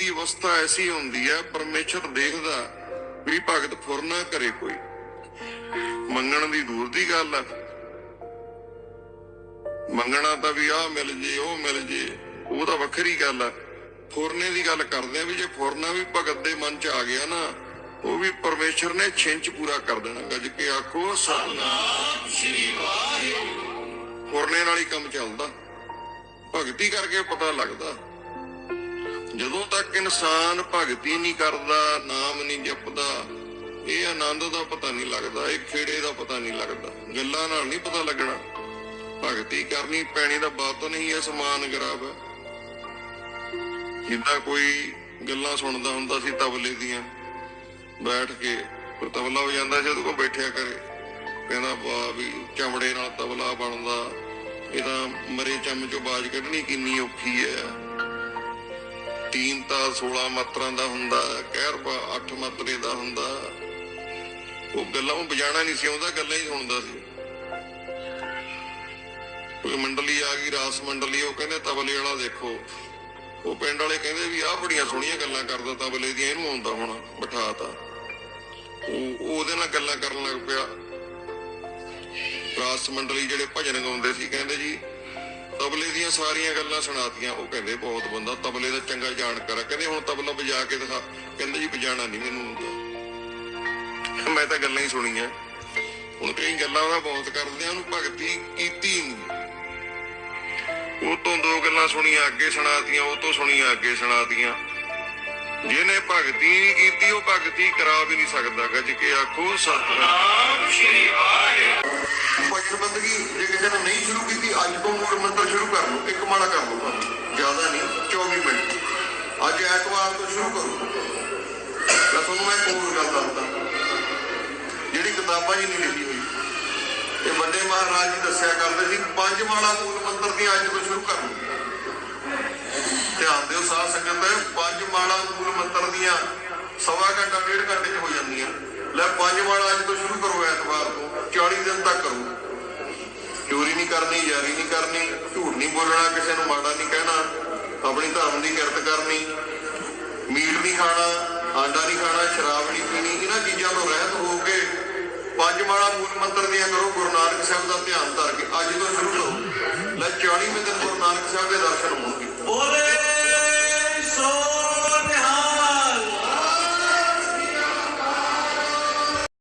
ਦੀ ਅਵਸਥਾ ਐਸੀ ਹੁੰਦੀ ਹੈ ਪਰਮੇਸ਼ਰ ਦੇਖਦਾ ਵੀ ਭਗਤ ਫੁਰ ਕਰੇ ਕੋਈ। ਮੰਗਣ ਦੀ ਦੂਰ ਦੀ ਗੱਲ ਹੈ ਮੰਗਣਾ ਤਾਂ ਵੀ ਆਹ ਮਿਲ ਜੇ, ਉਹ ਮਿਲ ਜੇ, ਉਹ ਤਾਂ ਵੱਖਰੀ ਗੱਲ ਹੈ ਫੁਰਨੇ ਦੀ ਗੱਲ ਕਰਦੇ ਆ ਵੀ ਜੇ ਫੁਰਨਾ ਵੀ ਭਗਤ ਦੇ ਮਨ ਚ ਆ ਗਿਆ ਨਾ, ਉਹ ਵੀ ਪਰਮੇਸ਼ਰ ਨੇ ਛਿੰਚ ਪੂਰਾ ਕਰ ਦੇਣਾ। ਗੱਜ ਕੇ ਆਖੋ, ਸਤਨਾਮ ਸ਼੍ਰੀ ਵਾਹਿਗੁਰੂ। ਫੁਰਨੇ ਨਾਲ ਹੀ ਕੰਮ ਚੱਲਦਾ। ਭਗਤੀ ਕਰਕੇ ਪਤਾ ਲੱਗਦਾ। ਜਦੋਂ ਤੱਕ ਇਨਸਾਨ ਭਗਤੀ ਨਹੀਂ ਕਰਦਾ, ਨਾਮ ਨਹੀਂ ਜਪਦਾ, ਇਹ ਆਨੰਦ ਦਾ ਪਤਾ ਨਹੀਂ ਲੱਗਦਾ, ਇਹ ਖੇੜੇ ਦਾ ਪਤਾ ਨਹੀਂ ਲੱਗਦਾ। ਗੱਲਾਂ ਨਾਲ ਨਹੀਂ ਪਤਾ ਲੱਗਣਾ। ਭਗਤੀ ਕਰਨੀ ਪੈਣੀ ਦਾ ਬਾਤ ਨਹੀਂ ਹੈ ਸਮਾਨ ਗਰਾਬ ਹੈ। ਜਿੱਦਾਂ ਕੋਈ ਗੱਲਾਂ ਸੁਣਦਾ ਹੁੰਦਾ ਸੀ ਤਬਲੇ ਦੀਆਂ, ਬੈਠ ਕੇ ਤਬਲਾ ਵਜਾਉਂਦਾ ਸੀ, ਉਹਦੇ ਕੋਲ ਬੈਠਿਆ ਕਰੇ। ਕਹਿੰਦਾ ਵਾ ਵੀ ਚਮੜੇ ਨਾਲ ਤਬਲਾ ਬਣਦਾ ਇਹਦਾ ਮਰੇ ਚੰਮ ਚੋਂ ਬਾਜ ਕੱਢਣੀ ਕਿੰਨੀ ਔਖੀ ਹੈ। ਤੀਨ 16 ਮਾਤਰਾਂ ਦਾ ਹੁੰਦਾ, ਕਹਿਰ 8 ਮਾਤਰੇ ਦਾ ਹੁੰਦਾ। ਉਹ ਗੱਲਾਂ ਉਹ ਵਜਾਣਾ ਨਹੀਂ ਸੀ ਆਉਂਦਾ ਗੱਲਾਂ ਹੀ ਸੁਣਦਾ ਸੀ। ਕੋਈ ਮੰਡਲੀ ਆ ਗਈ, ਰਾਸ ਮੰਡਲੀ, ਉਹ ਕਹਿੰਦੇ ਤਬਲੇ ਵਾਲਾ ਦੇਖੋ। ਉਹ ਪਿੰਡ ਵਾਲੇ ਕਹਿੰਦੇ ਵੀ ਆਹ ਬੜੀਆਂ ਸੋਹਣੀਆਂ ਗੱਲਾਂ ਕਰਦਾ ਤਬਲੇ ਦੀਆਂ, ਇਹਨੂੰ ਆਉਂਦਾ ਹੋਣਾ ਬਿਠਾਤਾ। ਉਹ ਉਹਦੇ ਨਾਲ ਗੱਲਾਂ ਕਰਨ ਲੱਗ ਪਿਆ। ਰਾਸ ਮੰਡਲੀ ਜਿਹੜੇ ਭਜਨ ਗਾਉਂਦੇ ਸੀ, ਕਹਿੰਦੇ ਜੀ ਤਬਲੇ ਦੀਆਂ ਸਾਰੀਆਂ ਗੱਲਾਂ ਸੁਣਾਤੀਆਂ। ਉਹ ਕਹਿੰਦੇ ਬਹੁਤ ਬੰਦਾ ਤਬਲੇ ਦਾ ਚੰਗਾ ਜਾਣਕਾਰ ਹੈ ਕਹਿੰਦੇ ਹੁਣ ਤਬਲਾ ਵਜਾ ਕੇ ਦਿਖਾ। ਕਹਿੰਦੇ ਜੀ ਵਜਾਣਾ ਨਹੀਂ ਮੈਨੂੰ ਮੈਂ ਤਾਂ ਗੱਲਾਂ ਹੀ ਸੁਣੀਆਂ। ਹੁਣ ਕਈ ਗੱਲਾਂ ਉਹਦਾ ਬਹੁਤ ਕਰਦੇ ਆ ਉਹਨੂੰ ਭਗਤੀ ਕੀਤੀ ਨਹੀਂ ਉਹ ਤੋਂ ਦੋ ਗੱਲਾਂ ਸੁਣੀਆਂ ਅੱਗੇ ਸੁਣਾਤੀਆਂ ਉਹ ਤੋਂ ਸੁਣੀਆਂ ਅੱਗੇ ਸੁਣਾਤੀਆਂ। ਜਿਹਨੇ ਭਗਤੀ ਨਹੀਂ ਕੀਤੀ ਉਹ ਭਗਤੀ ਕਰਾ ਵੀ ਨਹੀਂ ਸਕਦਾ। ਗੱਜ ਕੇ ਆਖੋ ਸਤਨਾਮ ਭਜਨ ਬੰਦਗੀ ਜੇ ਕਿਸੇ ਨੇ ਸ਼ੁਰੂ ਤੋਂ ਮੂਲ ਮੰਤਰ ਸ਼ੁਰੂ ਕਰ ਲਓ, ਇੱਕ ਮਾਲਾ ਕਰ ਲਓ ਭਾਵੇਂ। ਜ਼ਿਆਦਾ ਨਹੀਂ 24 ਮਿੰਟ। ਅੱਜ ਐਤਵਾਰ ਤੋਂ ਸ਼ੁਰੂ ਕਰੋ। ਮੈਂ ਤੁਹਾਨੂੰ ਮੈਂ ਇੱਕ ਗੱਲ ਦੱਸਦਾ। ਜਿਹੜੀ ਕਿਤਾਬਾਂ 'ਚ ਨਹੀਂ ਲਿਖੀ ਹੋਈ, ਇਹ ਵੱਡੇ ਮਹਾਰਾਜ ਜੀ ਦੱਸਿਆ ਕਰਦੇ ਸੀ, ਪੰਜ ਮਾਲਾ ਮੂਲ ਮੰਤਰ ਦੀ ਅੱਜ ਤੋਂ ਸ਼ੁਰੂ ਕਰ ਲਓ। ਧਿਆਨ ਦਿਓ ਸਾਧ ਸੰਗਤ, ਪੰਜ ਮਾਲਾ ਮੂਲ ਮੰਤਰ ਦੀਆਂ ਸਵਾ ਘੰਟਾ, ਡੇਢ ਘੰਟੇ 'ਚ ਹੋ ਜਾਂਦੀਆਂ। ਲੈ, ਪੰਜ ਮਾਲਾ ਅੱਜ ਕਰਨੀ, ਯਾਰੀ ਨਹੀਂ ਕਰਨੀ, ਝੂਠ ਨਹੀਂ ਬੋਲਣਾ, ਕਿਸੇ ਨੂੰ ਮਾੜਾ ਨਹੀਂ ਕਹਿਣਾ, ਆਪਣੀ ਧਰਮ ਦੀ ਕਿਰਤ ਕਰਨੀ, ਮੀਟ ਨਹੀਂ ਖਾਣਾ, ਆਂਡਾ ਨਹੀਂ ਖਾਣਾ, ਸ਼ਰਾਬ ਨਹੀਂ ਪੀਣੀ, ਇਹਨਾਂ ਚੀਜ਼ਾਂ ਤੋਂ ਰਹਿਤ ਹੋ ਕੇ ਪੰਜ ਮਾਲਾ ਮੂਲ ਮੰਤਰ ਦੀਆਂ ਕਰੋ, ਗੁਰੂ ਨਾਨਕ ਸਾਹਿਬ ਦਾ ਧਿਆਨ ਧਰ ਕੇ ਅੱਜ ਤੋਂ ਸ਼ੁਰੂ ਲਓ